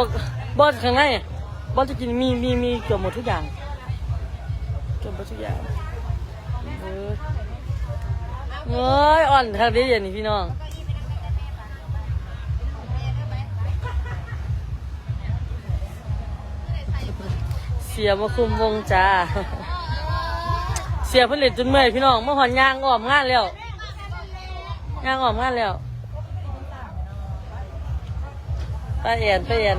บอบอสข้างในบอสจะกินมีมีมีเกือบหมดทุกอย่างเกือบหมดทุกอย่างเออเอ้ยอ่อนทางนี้อย่างนี้พี่น้องเสียมาคุมวงจ้า เสียผลิตจนเมื่อยพี่น้องเมื่อหอนยางออมงานแล้วยางออมงานแล้วไปเอ็นไปเอ็น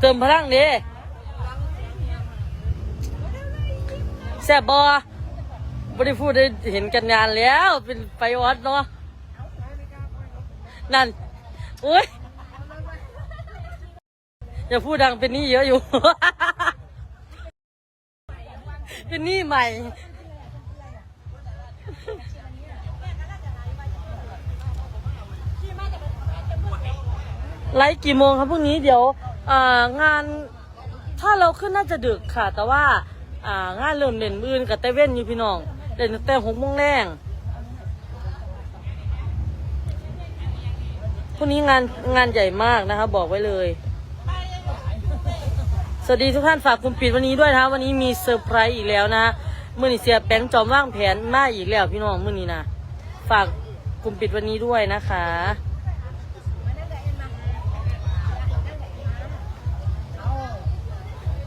เติมพลังดิแซ่บบอบได้พูดได้เห็นกันงานแล้ว เป็นไปวัดเนาะนั่นอุ้ยอย่าพูดดังเป็นนี้เยอะอยู่ เป็นนี้ใหม่ไลฟ์กี่โมงครับพรุ่งนี้เดี๋ยว อ่างานถ้าเราขึ้นน่าจะดึกค่ะ แต่ว่าอ่างานเริ่มเด่นมื่นกับเตเว่นอยู่พี่น้องเด่นตั้งแต่หกโมงแรงพรุ่งนี้งานงานใหญ่มากนะคะ บอกไว้เลย สวัสดีทุกท่านฝากกลุ่มปิดวันนี้ด้วยนะวันนี้มีเซอร์ไพรส์อีกแล้วนะมื่อนี้เสียแป้งจอมว่างแผนมาอีกแล้วพี่น้องมื่อนี้นะฝากกลุ่มปิดวันนี้ด้วยนะคะ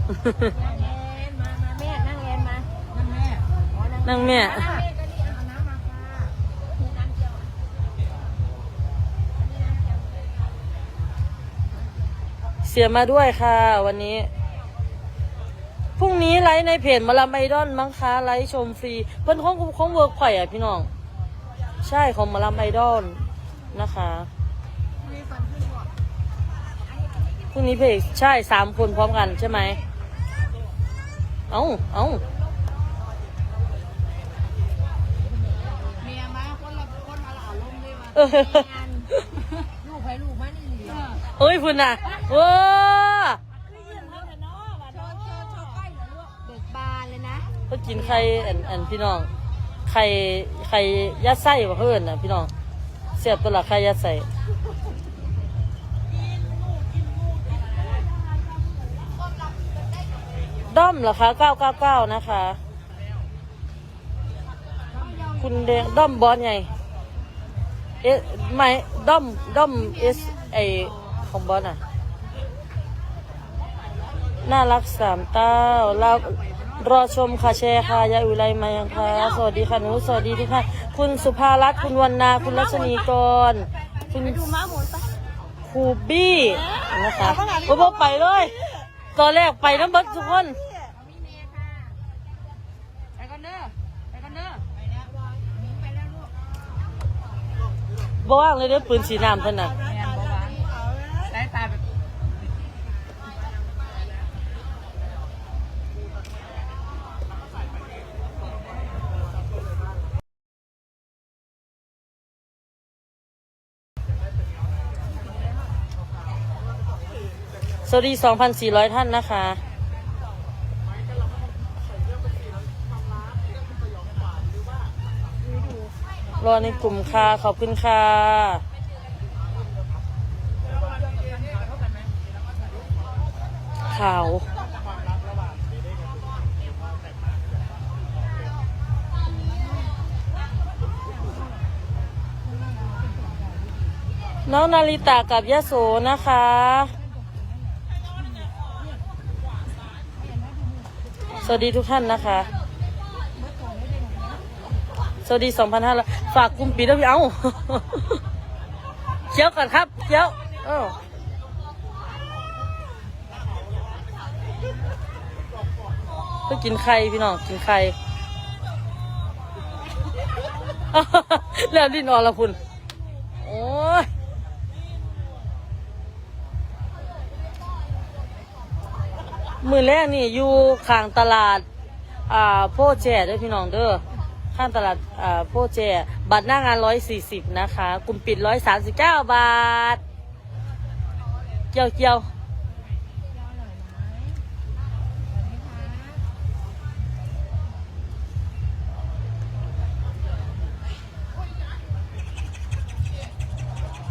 นั่งเรียนมานั่นแม่นั่งแม่นั่งแม่ก็ดีเอาน้ำมาค่ะเสียมาด้วยค่ะวันนี้ พรุ่งนี้ไลฟ์ในเพจมาลาไอดอนมั้งคะไลฟ์ชมฟรี เพิ่นของของเวิร์กพอยอะพี่น้อง ใช่ของมาลาไอดอนนะคะพรุ่งนี้เพจใช่สามคนพร้อมกันใช่ไหม เอ้าเอ้าเมียมาคนละคนละอารมณ์เลยว่ะเออลูกไปลูกมานี่เหรอเฮ้ยคุณน่ะโอ้โชว์โชว์โชว์ก้อยเหรอลูกเบิกบานเลยนะก็กินไข่อันอันพี่น้อง ไข่ไข่ยัดไส้บ่เพื่อนน่ะพี่น้องเสียบตัวละไข่ยัดไส้ ด้อมเหรอคะ 999 นะคะ คุณแดงด้อมบอสไงเอ๊ะไม่ด้อมด้อมเอสไอของบอสอะ น่ารักสามเต้าเรารอชมค่ะแชร์ค่ะยายอุไรมายังค่ะ สวัสดีค่ะหนูสวัสดีทุกท่านคุณสุภารัตน์คุณวันนา คุณรัชนีกร คุณครูบี้นะคะโอ้โหไปเลย ตอนแรกไปน้ำเบิดทุกคนไปกันเด้อไปกันเด้อบอกว่างเลยเด้อปืนสีน้ำเท่านั้น วัสดี 2,400 ท่านนะคะ รอในกลุ่มค่ะ ขอบคุณค่ะ ขาวน้องนาริตากับยะโสนะคะ สวัสดีทุกท่านนะคะ สวัสดีสองพันห้าร้อยฝากกลุ่มปิดด้วยพี่เอาเคี้ยวก่อนครับเคี้ยวเออเพื่อกินไข่พี่น้องกินไข่แล้วลิ้นออกแล้วคุณ มือแรกนี่อยู่ข้างตลาดอ่าโพแจด้วยพี่น้องเด้อข้างตลาดอ่าโพแจบัตรหน้างานร้อยสี่สิบนะคะกลุ่มปิดร้อยสามสิบเก้าบาทเกี่ยวเกี่ยว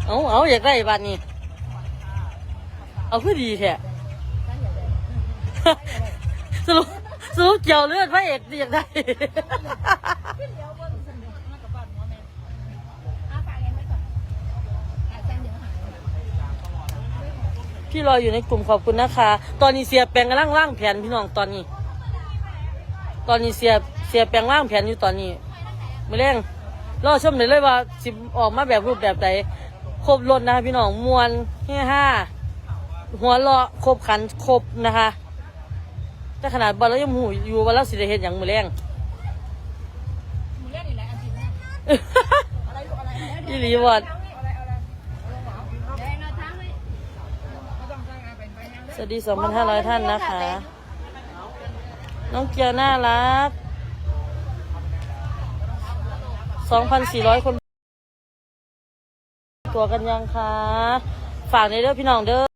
เอาเอาอยากได้บัตรนี่เอาคือดีแท้ สรุปสรุปเกี่ยวเลือดพระเอกอยากได้พี่รออยู่ในกลุ่มขอบคุณนะคะ ตอนนี้เสียแปลงกำลังว่างแผนพี่น้องตอนนี้ ตอนนี้เสียเสียแปลงว่างแผนอยู่ตอนนี้มือแรงรอชมเลยเลยว่าสิออกมาแบบรูปแบบใดครบรถนะคะพี่น้องมวนเฮ่ห้าหัวเราะครบขันครบนะคะ แต่ขนาดบอลแล้วยังหูอยู่ว่าเราสิได้เห็นอย่างมือแรงมึงเล่นอีกแล้วอันจริงอะไรลูกอะไรอีหลีวอดอะไรอะไรแดงนะทั้งไม่ไม่ต้องตั้งอะไรเป็นไปยังสวัสดี 2,500 ท่านนะคะ น้องเกียร์น่ารัก 2,400 คน ตัวกันยังคะ ฝากในเด้อพี่น้องเด้อ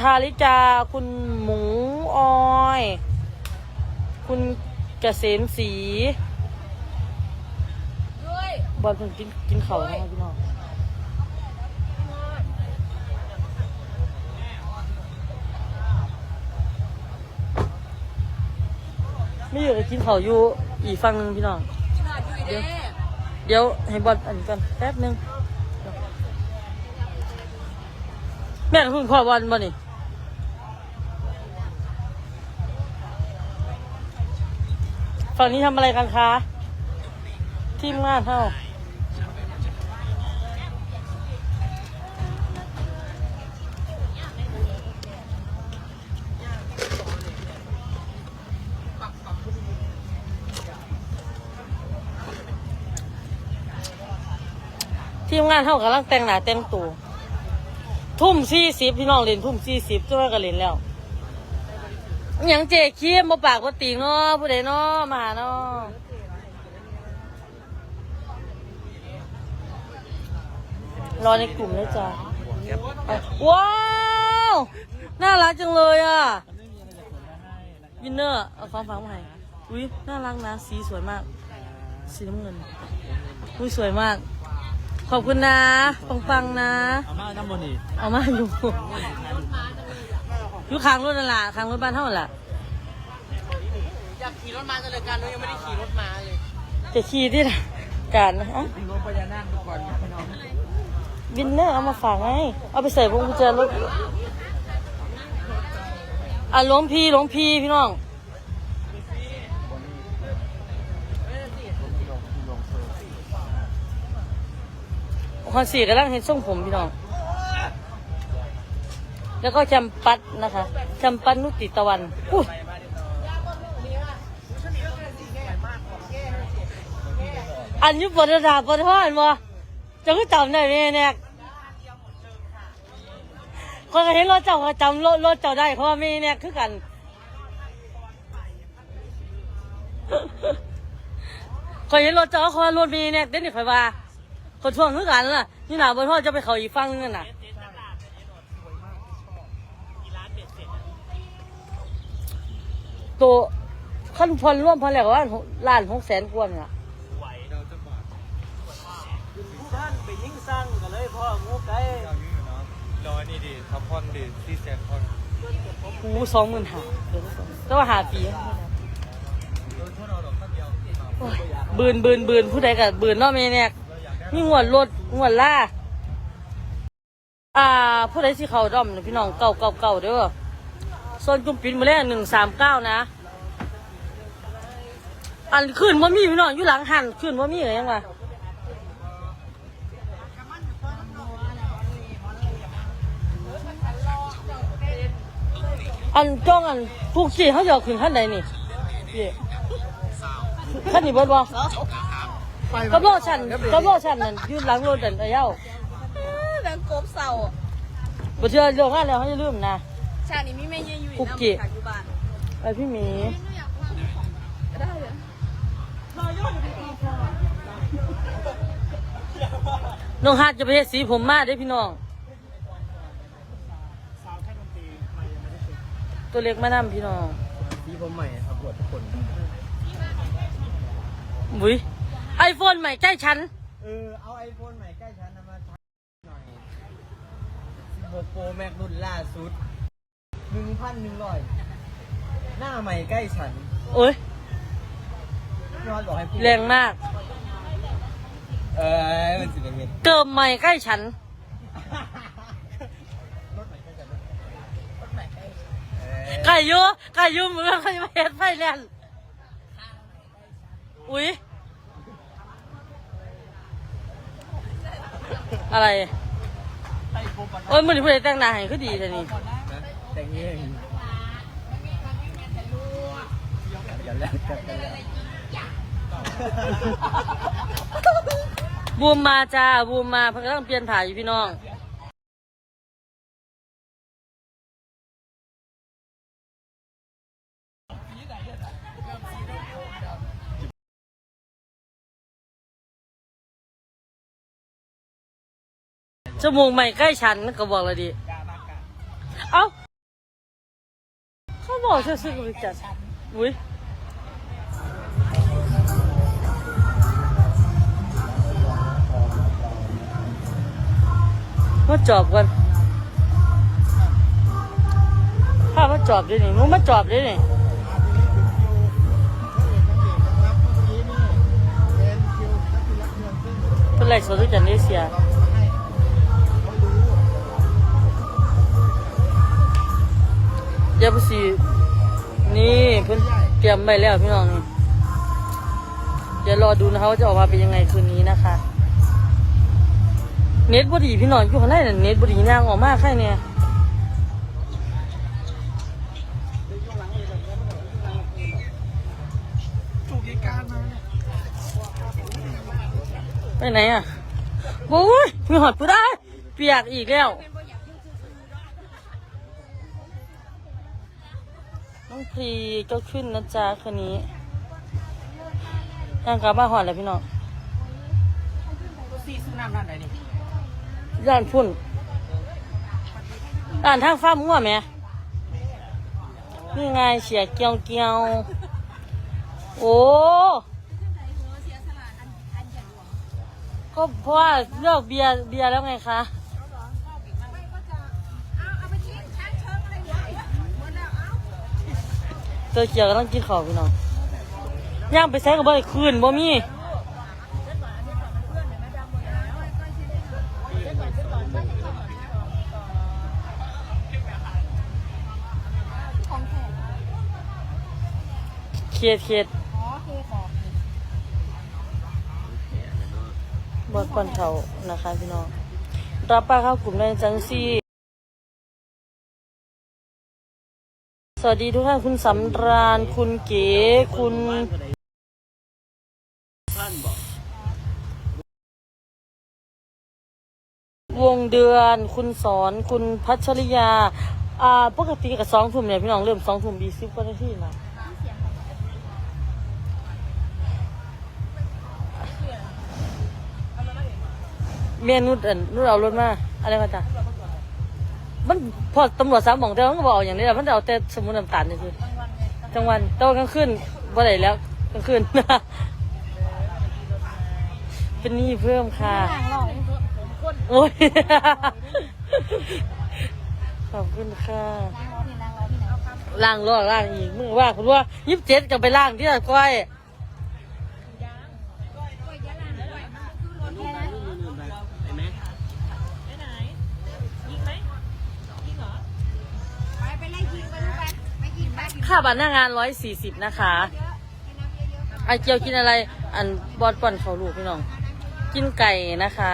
ทาริกาคุณหมูออย คุณเกษมศรีบอลเพิ่งกินกินเขาวนะพี่น้องไม่อยู่กับกินเข่าอยู่อีกฝั่งหนึงพี่น้องเดี๋ยวเดี๋ยวให้บอลอันนี้ก่อนแป๊บหนึง แม่กับคุณพ่อบอลบอลนี่ฝั่งนี้ทำอะไรกันคะทีมงานเท่าทีมงานเท่ากำลังแต่งหน้าแต่งตัว ทุ่มสี่สิบพี่น้องเล่นทุ่มสี่สิบจ้าก็เล่นแล้วอหยังเจ๊ขี้มาปากว่าติงเนาะผู้ใดเนาะมาหาเนาะรอในกลุ่มเลยจ้ะว้าว น่ารักจังเลยอะวินเนอร์เอาความฟังมาให้อุ้ยน่ารักนะ สีสวยมาก สีน้ำเงินอุ้ยสวยมาก ขอบคุณนะปังปังๆนะ อาม่าน้ำมันนี่เอามาอยู่อยู่ข้างรถนั่นแหละข้างรถบ้านเท่านั้นแหละอยากขี่รถมาจังเลยการนุ้ยยังไม่ได้ขี่รถมาเลยจะขี่ที่ไหนการนะฮะรถพญานาคก่อนพี่น้องวินเนอร์เอามาฝากไงเอาไปใส่พวงกุญแจรถอะหลวงพี่หลวงพี่พี่น้อง คอนสีกำลังเห็นทรงผมพี่น้อง แล้วก็จำปัดนะคะจำปัดนุติตะวันอุ๊ยอันยุบปรดาปรทอนบ่จะก็จำได้ไหมเนี่ยคนเห็นรถเจ้าก็จำรถรถเจ้าได้เพราะว่ามีเนี่ยคือกันคนเห็นรถเจ้าเขาว่ารถมีเนี่ยเด่นนี่คอยว่า คนช่วงคือกันล่ะนี่หนาบนพ่อจะไปเขาอีกฟังนึงน่ะตัวขั้นพลร่วมพันแล้วว่าล้านหกแสนกว่าน่ะท่านไปยิ่งสร้างกันเลยพ่องูไก่รอนี่ดิทับพอนดิที่แซนพอนหูสองหมื่นหาแต่ว่าหาปีโอ้ยบืนบืนบืนผู้ใดกับบืนเนาะแม่เนี่ย นี่งวดรถงวล่าอ่าผู้ใดสิเขาด้อมพี่น้องเก่าเก่าเก่าเด้อโซนจุ่มปินมาแรกหนึ่งสามเก้านะ อันขึ้นว่ามีพี่น้องอยู่หลังหันขึ้นว่ามีอะไรยังวะอันจ้องอันผู้ขี่เขาจะขึ้นขั้นใดนี่ขั้นนี้เบิดบ่ กับโลชันกับโลชันนั่นอยืนหลังรถนั่นไอ้เย้าแบงกบเสาบ่เชื่อเรื่องงานแล้วเขาจะลืมนะฉากนี้มีแม่ยืนอยู่คุกน้ำกี้ฉากอยู่บ้านไอพี่หมี ได้เลยน้องฮาดจะไปเฮ็ดสีผมมาได้อพี่น้อง ตัวเล็กมานำพี่น้อง ที่ผมใหม่ครับบวชทุกคน บุ้ย ไอโฟนใหม่ใกล้ฉัน เออ เอาไอโฟนใหม่ใกล้ฉันนะมาใช้หน่อย16 Pro Max รุ่นล่าสุด 1,100 หน้าใหม่ใกล้ฉันโอ้ยพี่นอนบอกให้พูดแรงมาก เออมันสิเป็นไงเกิมใหม่ใกล้ฉันเออไก่ยูไก่ยูมือใครมาเฮ็ดไฟแลนด์อุ้ย อะไรโอ้ยมือนี้ผู้ใดแต่งหน้าให้ก็ดีแต่นี่นะแต่งเองอย่าแลกกันกันแล้วบูมมาจ้าบูมมาเพิ่งกำลังเปลี่ยนผ่าอยู่พี่น้อง จมูกใหม่ใกล้ฉันก็บอกเลยดิ เอ้า เขาบอกชื่อซื้อกับจัดอุ้ยมาจอบกันข้ามาจอบด้วยนี่มึงมาจอบด้วยนี่เป็นไรสดด้วยจันนี่เสีย เดี๋ยวพอสีนี่เพิ่นเตรียมไปแล้วพี่น้องนี่เดี๋ยวรอดูนะคะว่าจะออกมาเป็นยังไงคืนนี้นะคะ เน็ตบดีพี่น้องอยู่ข้างในน่ะเน็ตบดีนางออกมากแค่เนี่ยไปไหนอะโอ้ยมีหอดผู้ได้ เปียกอีกแล้ว พรีก็ขึ้นนะจ๊ะคืนนี้ทางกลับมาหอดแล้วพี่น้องซีซูน้ำนั่นไหนนี่ย่านพุ่นด่านทางฟ้ามั่วไหมนี่ไงเสียเกียวเกียวโอ้ก็เพราะว่าเลือกเบียร์เบียร์แล้วไงคะ เอาตัวเกียวก็ต้องกินข้าวพี่น้องย่างไปใช้กับบ่ได้คืนบ่มีเขียดเขียดบอดก่อนเขานะคะพี่น้องรับป้าเข้ากลุ่มในจังซี่ สวัสดีทุกท่านคุณสำราญ คุณเก๋ คุณวงเดือน คุณสอน คุณพัชริยา อ่า ปกติกับสองทุ่มเนี่ยพี่น้องเริ่มสองทุ่มบีซิบก็ได้ที่นะเมียนุดอันนุดเอารถมา อะไรมาจ้ะ มันพอตำรวจสามหมองแต่มันก็บอกอย่างนี้แหละมันจะเอาแต่สมุนน้ำตาลนี่คือกลางวันโตกลางคืนบ่ได้แล้วกลางคืน เป็นหนี้เพิ่มค่ะต่างหล่อผมก้นโอ้ย ขอบคุณค่ะล้างล้อที่ล้างล้อที่ไหนล่างรอดล่างอีกมึงว่าคุณว่ายิบเจ็ดกับไปล่างที่ไหนก้อยกล้วยย ค่าบัตรหน้างานร้อยสี่สิบนะคะเยอะเยอะๆครับไอเจียวกินอะไร อันบอดป่อนเขาลูกพี่น้อง กินไก่นะคะ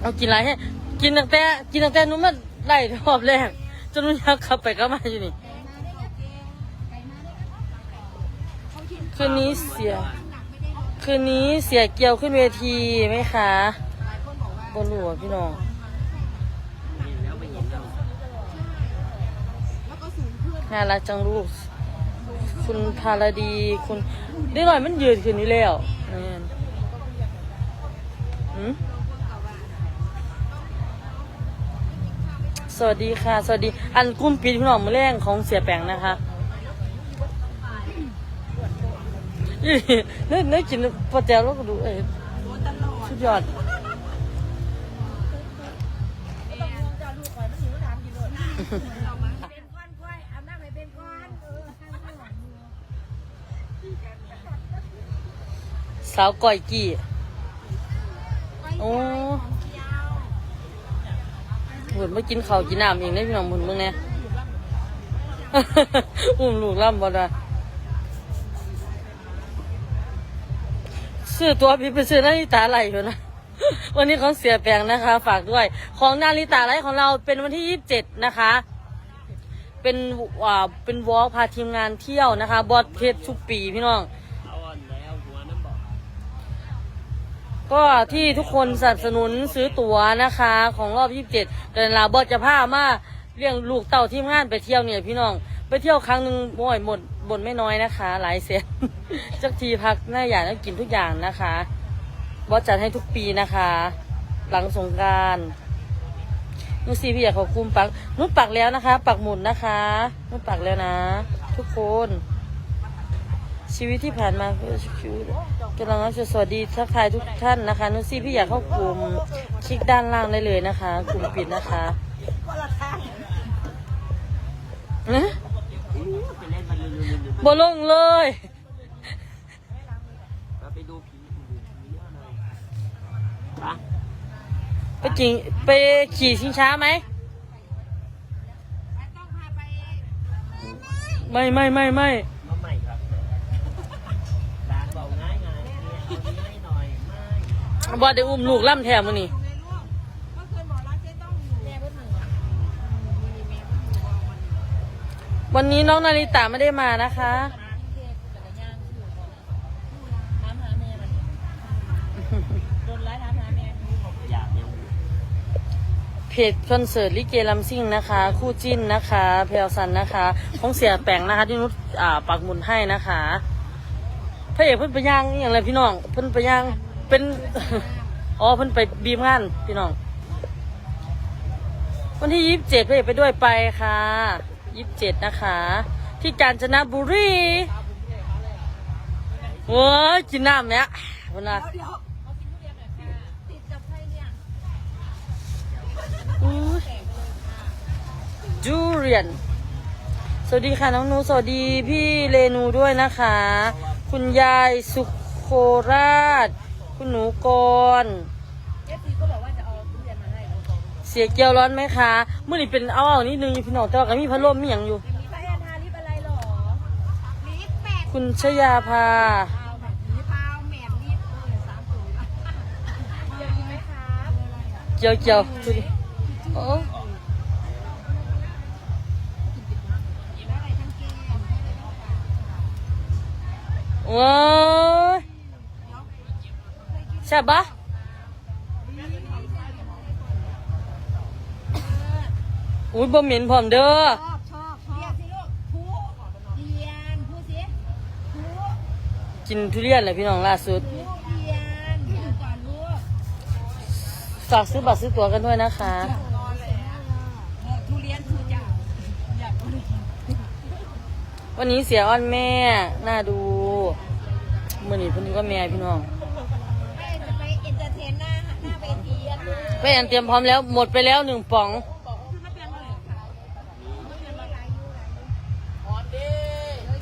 เอากินอะไรให้ กินตั้งแต่ กินตั้งแต่นู้นมาไล่รอบแรก จนนู้นยากขับไปก็มาอยู่นี่คืนนี้เสีย คืนนี้เสียเกียวขึ้นเวทีไหมคะบนหลวพี่น้อง น่ารักจังลูก คุณพาราดี คุณได้หน่อยมันยืนคืนนี้แล้วแม่นสวัสดีค่ะ สวัสดี อันกุ้มปิดพี่น้องมือแรงของเสียแปงนะคะเนื้อเนื้อกินพอแจวแล้วก็ดูเอ้ยสุดยอด สาวก่อยกี่ โอ้เหมือนมากินข้าวกินน้ำเองได้พี่น้องหมุนมึงเนี่ยอุ้มลูกล่ำบ่ได้ซื้อตัวพี่ไปซื้อนาฬิตาไหลอยู่นะ วันนี้ของเสียแปลงนะคะ ฝากด้วย ของนาฬิตาไหลของเราเป็นวันที่ยี่สิบเจ็ดนะคะ เป็นอ่าเป็นวอล์กพาทีมงานเที่ยวนะคะ บอสเพชรทุกปีพี่น้อง ก็ที่ทุกคนสนับสนุนซื้อตั๋วนะคะ ของรอบ 27เดือนลาบอสจะพามาเลี้ยงลูกเต่าที่งานไปเที่ยวเนี่ยพี่น้องไปเที่ยวครั้งหนึ่งบ่อยหมดบนไม่น้อยนะคะ หลายเสียนจักทีพักหน้าอยากกินทุกอย่างนะคะบอสจัดให้ทุกปีนะคะ หลังสงการนุซีพี่อยากขอคุณปักนุชปักแล้วนะคะ ปักหมุนนะคะนุชปักแล้วนะ ทุกคน ชีวิตที่ผ่านมาคือชีวิตกำลังจะสวัสดีทักทายทุกท่านนะคะ นุซี่พี่อยากเข้ากลุ่มคลิกด้านล่างได้เลยนะคะ กลุ่มปิดนะคะนะไปเล่นมันลืมๆบลงเลยๆเราไปดูผีดูผีเยอะเลยปะไปกินไปขี่ชิงช้าไหมต้องพาไปไม่ไม่ไม่ไม่ บอสได้อุ้มลูกล่ำแถมมือนี่ในร่วมเมื่อคืนหมอรักเจ๊ต้อนหนึ่งอะมีแม่เพิ่นอยู่บอกมันวันนี้น้องนาริตาไม่ได้มานะคะเพจักรยานคือบอกถาหาแม่มันเพจคอนเสิร์ตลิเกลัมซิ่งนะคะ คู่จิ้นนะคะเพลซันนะคะของเสียแปงนะคะที่นุชปักหมุนให้นะคะพระเอกเพิ่นไปย่างอย่างไรพี่น้องเพิ่นไปย่าง เป็น อ๋อเพิ่นไปบีมงานพี่น้อง วันที่ยี่สิบเจ็ดพระเอไปด้วยไปค่ะยี่สิบเจ็ดนะคะ ที่กาญจนบุรีโอ้ยกินน้ำเนี่ยวันน่ะเดี๋ยวเอากินทุเรียนหน่อยค่ะติดกับใครเนี่ยอุ๊ยจูเรียน สวัสดีค่ะ น้องนู สวัสดีพี่เรนูด้วยนะคะ คุณยายสุโคราช คุณหนูกรเอฟซีก็บอกว่าจะเอาทุเรียนมาให้เราตรงเสียเกียวร้อนไหมคะเมื่อนี้เป็นเอาเอานิดนึงอยู่พี่น้องแต่ว่าก็มีพัดลมมีอย่างอยู่ มีป้าแอนทาลิปอะไรหรอลิปแปดคุณชยาภาพาวแบบนี้พาวแหมมลิปเออสามถุงเดียวกินไหมครับเกียวเกียวดูดิโอ้กินอะไรทั้งเกมว้าย ใช่ปะอุ้ยบ่เหม็นพร้อมเด้อชอบชอบชอบเรียกสิลูกผู้เรียนผู้สิผู้กินทุเรียนเลยพี่น้องล่าสุดผู้เรียนเดี๋ยวก่อนลูกฝากซื้อบัตรซื้อตั๋วกันด้วยนะคะทุเรียนคือจะอยากกินวันนี้เสียอ้อนแม่ น่าดูเมื่อนี้เพิ่นก็แม่พี่น้อง แม่แอนเตรียมพร้อมแล้ว หมดไปแล้วหนึ่งป๋อง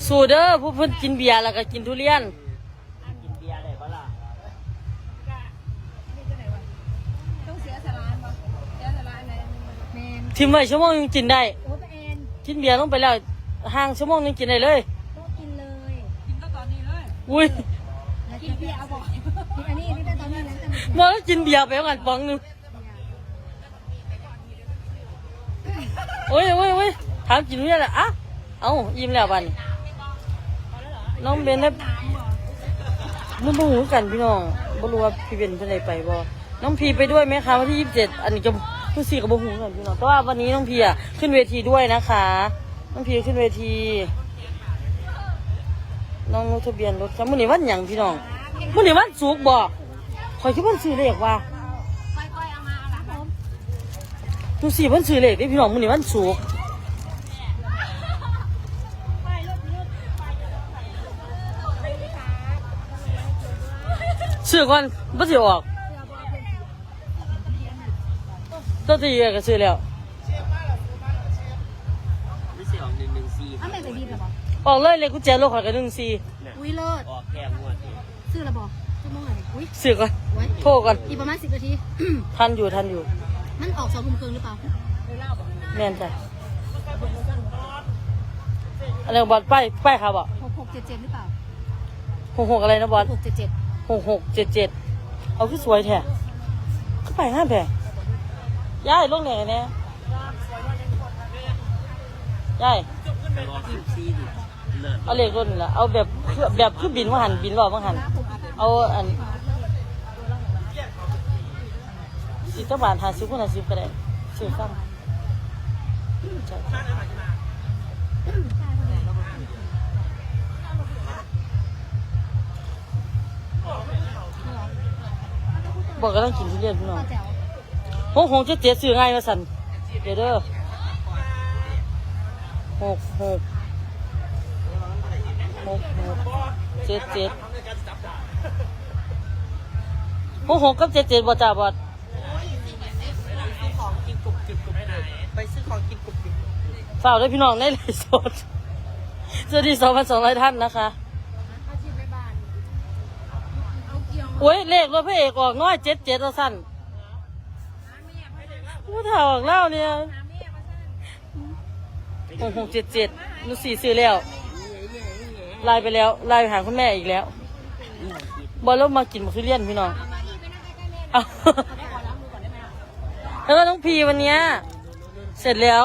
สูเด้อผู้เพิ่นกินเบียร์แล้วก็กินทุเรียน กินเบียร์ได้ปะล่ะต้องเสียสลานป่ะเสียสลานไหนแมนทิมไว้ชั่วโมงนึงกินได้โอ้แอนกินเบียร์ลงไปแล้วห่างชั่วโมงนึงกินได้เลยต้องกินเลย กินตั้งตอนนี้เลย อุ้ยกินเบียร์เอาบอกอันนี้นี่ตั้งตอนนี้แล้วจะมาแล้วกินเบียร์ไปแล้วกันป๋องหนึง โอ้ยโอ้ยโอ้ยถามกินเรียนแหละอะเอ้ายิ้มแล้วบันน้องเบนได้มันบ่หูกันพี่น้องบ่รู้ว่าพี่เบนจะได้ไปบ่น้องพีไปด้วยไหมคะวันที่ยี่สิบเจ็ดอันนี้จะผู้สี่กับบ่หูกันพี่น้องแต่ว่าวันนี้น้องพีอะขึ้นเวทีด้วยนะคะ น้องพีขึ้นเวที น้องลงทะเบียนรถครับมื้อนี้วันหยังพี่น้องมื้อนี้วันศุกบ่ข่อยคิดว่าซื้อเลขว่า ค่อยๆเอามาเอาละผม ดูสิเพิ่นซื้อเลขเด้พี่น้องมื้อนี้วันศุกร์ไปรถรถไปไปเลยค่ะซื้อก่อนบ่สิออกตัวที่ก็ซื้อแล้วไม่ใช่ออกหนึ่งหนึ่งสี่อ้าวแม่ไปบีบหรอบอกออกเลยเลยกุญแจรถข่อยก็ดึงซีอุ้ยเลิศออกแกงงวดนี่ซื้อหรอบอกชั่วโมงอะไรอุ้ยซื้อก่อนไว้โทรก่อนอีกประมาณสิบนาที ทันอยู่ทันอยู่ มันออกสองทุ่มครึ่งหรือเปล่าแม่นจ้ะอะไรบอลป้ายป้ายครับอะหกหกเจ็ดเจ็ดหรือเปล่าหกหกอะไรนะบอลหกเจ็ดเจ็ดหกหกเจ็ดเจ็ดเอาขึ้นสวยแท้ขึ้นไปห้าแผลย้ายลงไหนเนี่ยย้ายออกสิบสี่ดิเลิศเอาเลขรถนี่ละเอาแบบคือแบบคือบินว่าหันบินรอบว่าหันเอาอัน สิเจ้าบาทหาซิบคนหาซิบก็ได้ซื้อซ้ำใช่บอกก็ต้องกินทุเรียนพี่น้องหกหกเจ็ดเจ็ดซื้อง่ายมาสั่นเดี๋ยวเด้อหกหกหกหกเจ็ดเจ็ดหกหกกับเจ็ดเจ็ดบ่จ่าบอด ฝากด้วยพี่น้องในไลฟ์สดสวัสดีสองพันสองร้อยท่านนะคะเอาเกี่ยวโอ้ยเลขรถพระเอกออกน้อยเจ็ดเจ็ดเราสั่นผู้ถ่าออกเล่าเนี่ยหกหกเจ็ดเจ็ดนูสี่ซื้อแล้วไลน์ไปแล้วไลน์ไปหาคุณแม่อีกแล้วบอลแล้วมากินมะเขือเลียนพี่น้องแล้วก็น้องพีวันเนี้ยเสร็จแล้ว